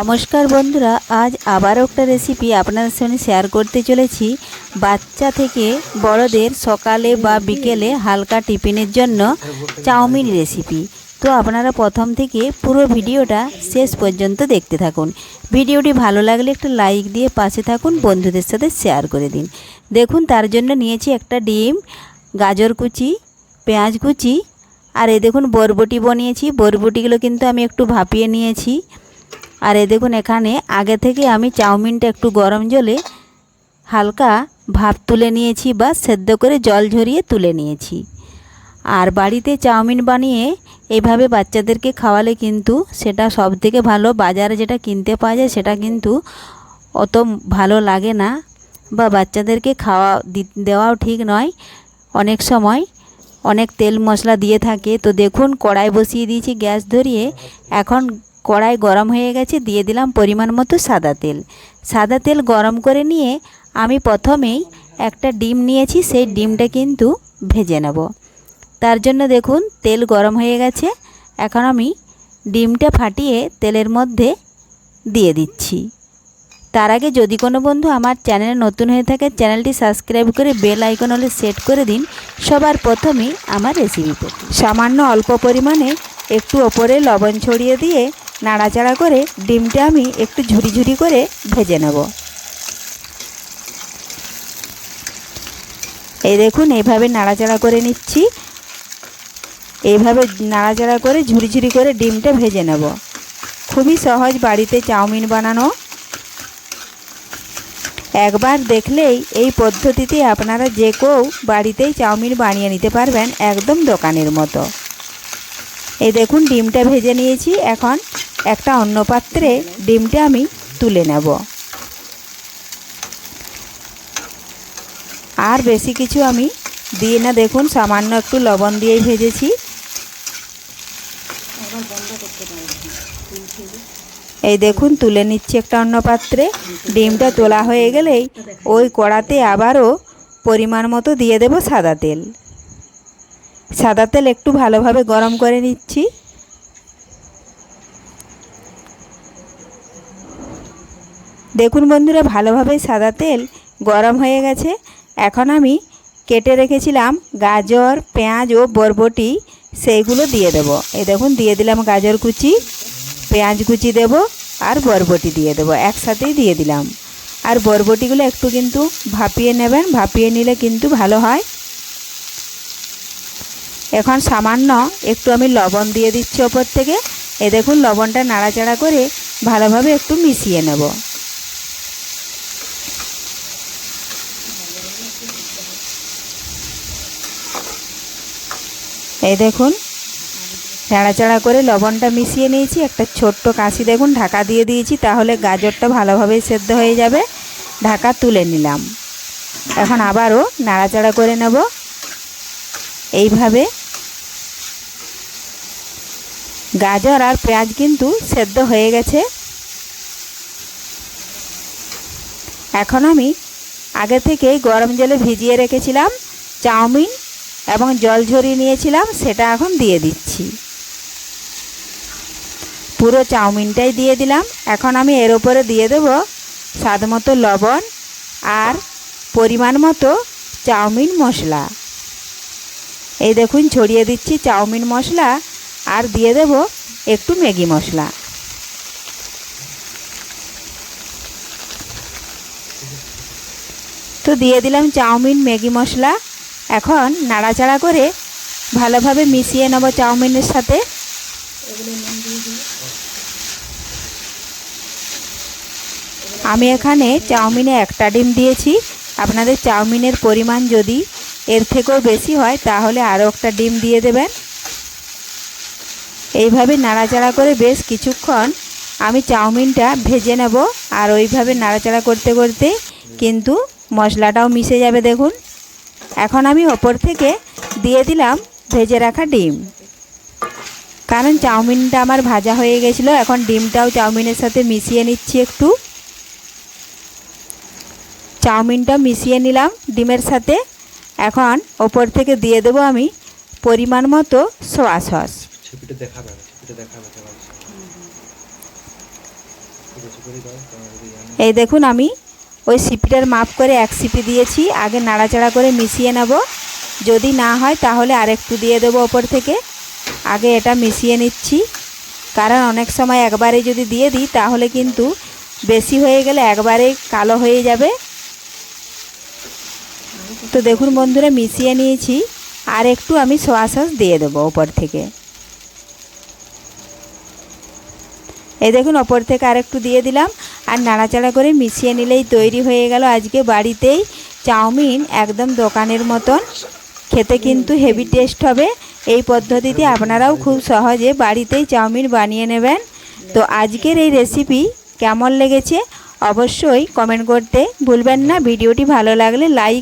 নমস্কার বন্ধুরা, আজ আবারও একটা রেসিপি আপনাদের সঙ্গে শেয়ার করতে চলেছি। বাচ্চা থেকে বড়দের সকালে বা বিকেলে হালকা টিফিনের জন্য চাউমিন রেসিপি তো আপনারা প্রথম থেকে পুরো ভিডিওটা শেষ পর্যন্ত দেখতে থাকুন। ভিডিওটি ভালো লাগলে একটা লাইক দিয়ে পাশে থাকুন, বন্ধুদের সাথে শেয়ার করে দিন। দেখুন, তার জন্য নিয়েছি একটা ডিম, গাজর কুচি, পেঁয়াজ কুচি, আর এই দেখুন, বরবটি বানিয়েছি। বরবটিগুলো কিন্তু আমি একটু ভাপিয়ে নিয়েছি। আর এ দেখুন এখানে আগে থেকে আমি চাউমিনটা একটু গরম জলে হালকা ভাপ তুলে নিয়েছি বা সেদ্ধ করে জল ঝরিয়ে তুলে নিয়েছি। আর বাড়িতে চাউমিন বানিয়ে এইভাবে বাচ্চাদেরকে খাওয়ালে কিন্তু সেটা সব থেকে ভালো, বাজারে যেটা কিনতে পাওয়া যায় সেটা কিন্তু অত ভালো লাগে না বা বাচ্চাদেরকে খাওয়া দেওয়াও ঠিক নয়। অনেক সময় অনেক তেল মশলা দিয়ে থাকে। তো দেখুন কড়াই বসিয়ে দিয়েছি গ্যাস ধরিয়ে। এখন কড়াই গরম হয়ে গেছে, দিয়ে দিলাম পরিমাণ মতো সাদা তেল। সাদা তেল গরম করে নিয়ে আমি প্রথমেই একটা ডিম নিয়েছি, সেই ডিমটা কিন্তু ভেজে নেব। তার জন্য দেখুন, তেল গরম হয়ে গেছে। এখন আমি ডিমটা ফাটিয়ে তেলের মধ্যে দিয়ে দিচ্ছি। তার আগে যদি কোনো বন্ধু আমার চ্যানেলে নতুন হয়ে থাকে, চ্যানেলটি সাবস্ক্রাইব করে বেল আইকন হলে সেট করে দিন। সবার প্রথমেই আমার রেসিপি সামান্য অল্প পরিমাণে একটু ওপরে লবণ ছড়িয়ে দিয়ে নাড়াচাড়া করে ডিমটা আমি একটু ঝুরি ঝুরি করে ভেজে নেব। এই দেখুন, এইভাবে নাড়াচাড়া করে নিচ্ছি। এইভাবে নাড়াচাড়া করে ঝুরি ঝুরি করে ডিমটা ভেজে নেব। খুবই সহজ বাড়িতে চাউমিন বানানো। একবার দেখলেই এই পদ্ধতিতে আপনারা যে কেউ বাড়িতেই চাউমিন বানিয়ে নিতে পারবেন একদম দোকানের মতো। এই দেখুন, ডিমটা ভেজে নিয়েছি এখন। একটা অন্য পাত্রে ডিমটা আমি তুলে নেব। আর বেশি কিছু আমি দিয়ে না, দেখুন, সামান্য একটু লবণ দিয়েই ভেজেছি। এই দেখুন, তুলে নিচ্ছি একটা অন্য পাত্রে ডিমটা তোলা হয়ে গেলেই ওই কড়াতে আবারও পরিমাণ মতো দিয়ে দেব সাদা তেল। সাদা তেল একটু ভালোভাবে গরম করে নিচ্ছি। দেখুন বন্ধুরা ভালোভাবে সাদা তেল গরম হয়ে গেছে। এখন আমি কেটে রেখেছিলাম গাজর, পেঁয়াজ ও বরবটি, সেইগুলো দিয়ে দেব। এই দেখুন, দিয়ে দিলাম গাজর কুচি, পেঁয়াজ কুচি দেব আর বরবটি দিয়ে দেব, একসাথেই দিয়ে দিলাম। আর বরবটিগুলো একটু কিন্তু ভাপিয়ে নেবেন, ভাপিয়ে নিলে কিন্তু ভালো হয়। এখন সামান্য একটু আমি লবণ দিয়ে দিচ্ছি ওপর থেকে। এ দেখুন, লবণটা নাড়াচাড়া করে ভালোভাবে একটু মিশিয়ে নেব। এই দেখুন নাড়াচাড়া করে লবণটা মিশিয়ে নিয়েছি, একটা ছোট্ট কাশি দেখুন, ঢাকা দিয়ে দিয়েছি, তাহলে গাজরটা ভালোভাবে সেদ্ধ হয়ে যাবে। ঢাকা তুলে নিলাম। এখন আবারও নাড়াচাড়া করে নেব। এইভাবে গাজর আর পেঁয়াজ কিন্তু সেদ্ধ হয়ে গেছে। এখন আমি আগে থেকেই গরম জলে ভিজিয়ে রেখেছিলাম চাউমিন। এবং জল ঝরিয়ে নিয়েছিলাম, সেটা এখন দিয়ে দিচ্ছি। পুরো চাউমিনটাই দিয়ে দিলাম। এখন আমি এর উপরে দিয়ে দেব স্বাদ মতো লবণ আর পরিমাণ মতো চাউমিন মশলা। এই দেখুন, ছড়িয়ে দিচ্ছি চাউমিন মশলা আর দিয়ে দেব একটু ম্যাগি মশলা। তো দিয়ে দিলাম চাউমিন, ম্যাগি মশলা এখন নাড়াচাড়া করে ভালোভাবে মিশিয়ে নেব চাউমিনের সাথে। আমি এখানে চাউমিনে একটা ডিম দিয়েছি। আপনাদের চাউমিনের পরিমাণ যদি এর থেকেও বেশি হয়, তাহলে আরও একটা ডিম দিয়ে দেবেন। এইভাবে নাড়াচাড়া করে বেশ কিছুক্ষণ আমি চাউমিনটা ভেজে নেব। আর ওইভাবে নাড়াচাড়া করতে করতে কিন্তু মশলাটাও মিশে যাবে, দেখুন। এখন আমি ওপর থেকে দিয়ে দিলাম ভেজে রাখা ডিম। কারণ চাউমিনটা আমার ভাজা হয়ে গেছিল এখন ডিমটাও চাউমিনের সাথে মিশিয়ে নিচ্ছি একটু। চাউমিনটা মিশিয়ে নিলাম ডিমের সাথে। এখন ওপর থেকে দিয়ে দেবো আমি পরিমাণ মতো সোয়া সস এই দেখুন আমি ওই সিপিটার মাপ করে এক সিপি দিয়েছি, আগে নাড়াচাড়া করে মিশিয়ে নেব। যদি না হয় তাহলে আরেকটু দিয়ে দেবো ওপর থেকে। আগে এটা মিশিয়ে নিচ্ছি। কারণ অনেক সময় একবারে যদি দিয়ে দিই, তাহলে কিন্তু বেশি হয়ে গেলে একবারে কালো হয়ে যাবে। তো দেখুন বন্ধুরা, মিশিয়ে নিয়েছি। আর একটু আমি সোয়া সস দিয়ে দেবো ওপর থেকে। এই দেখুন, ওপর থেকে আরেকটু দিয়ে দিলাম। আর নাড়াচাড়া করে মিশিয়ে নিলেই তৈরি হয়ে গেল আজকে বাড়িতেই চাউমিন একদম দোকানের মতন। খেতে কিন্তু হেভি টেস্ট হবে। এই পদ্ধতিতে আপনারাও খুব সহজে বাড়িতেই চাউমিন বানিয়ে নেবেন। তো আজকের এই রেসিপি কেমন লেগেছে? অবশ্যই কমেন্ট করতে ভুলবেন না। ভিডিওটি ভালো লাগলে লাইক